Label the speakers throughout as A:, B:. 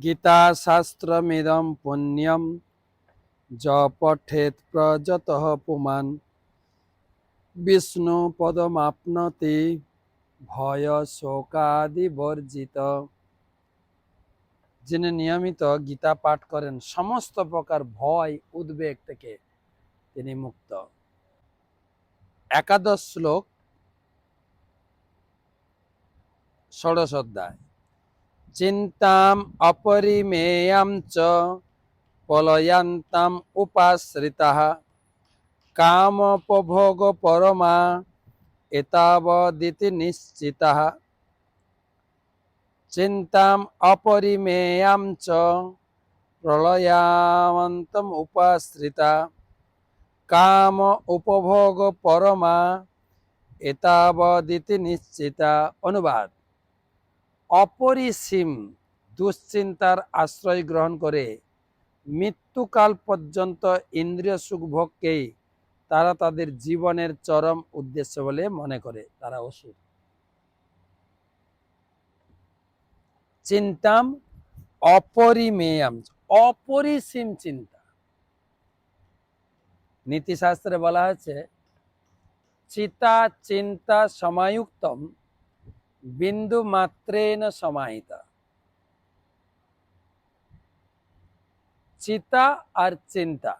A: গীতাশাস্ত্রমিদম পুণ্যম য পঠেত প্রযত পুমান বিষ্ণু পদমাপ্নতি ভয় শোকাদি বর্জিত যিনি নিয়মিত গীতা পাঠ করেন, সমস্ত প্রকার ভয়, উদ্বেগ থেকে তিনি মুক্ত। একাদশ শ্লোক, ষোড়শ অধ্যায়। চিন্তাম অপরিমেয়াম চ পলয়ান্তাম উপাশ্রিতাः কামোপভোগ পরমা এতাবদিতি নিশ্চিতাः চিন্তাম অপরিমেয়াম চ প্রলয়ামন্তম উপাশ্রিতা কাম উপভোগ পরমা এতাবদিতি নিশ্চিতা অনুবাদ অপরিসীম দুশ্চিন্তার আশ্রয় গ্রহণ করে মৃত্যুকাল পর্যন্ত ইন্দ্রিয় সুখভোগকেই তারা তাদের জীবনের চরম উদ্দেশ্য বলে মনে করে। তারা অসুর। চিন্তাম অপরিমেয়াম, অপরিসীম চিন্তা। নীতিশাস্ত্রে বলা হয়েছে, চিতা চিন্তা সমায়ুক্তম বিন্দু মাত্রেন সমাহিতা। চিতা আর চিন্তা।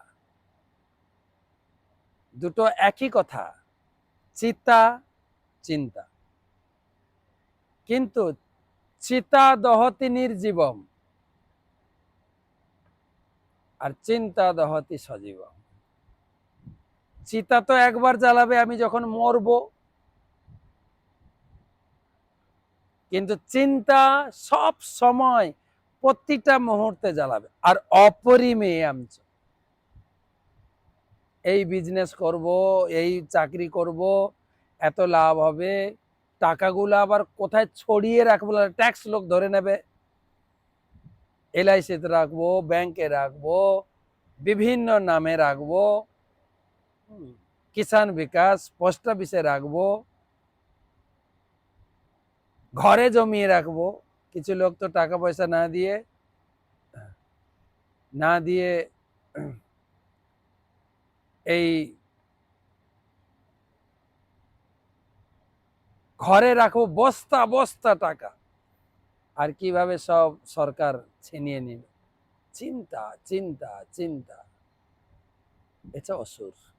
A: দুটো একই কথা, চিতা, চিন্তা। কিন্তু চিতা দহতি নির্জীবম আর চিন্তা দহতি সজীবম। চিতা তো একবার জ্বালাবে, আমি যখন মরবো কিন্তু চিন্তা সব সময় প্রতিটা মুহূর্তে জ্বালাবে। আর অপরিমেয়াম চ। এই বিজনেস করব, এই চাকরি করব, এত লাভ হবে, টাকাগুলো আবার কোথায় ছড়িয়ে রাখব ট্যাক্স লোক ধরে নেবে। এলআইসিতে রাখব ব্যাংকে রাখব, বিভিন্ন নামে রাখব কিষাণ বিকাশ পোস্ট অফিসে রাখব। ঘরে জমিয়ে রাখব। কিছু লোক তো টাকা পয়সা না দিয়ে না দিয়ে এই ঘরে রাখব বস্তা বস্তা টাকা। আর কীভাবে সব সরকার ছিনিয়ে নিল চিন্তা চিন্তা চিন্তা। এটা অসুর।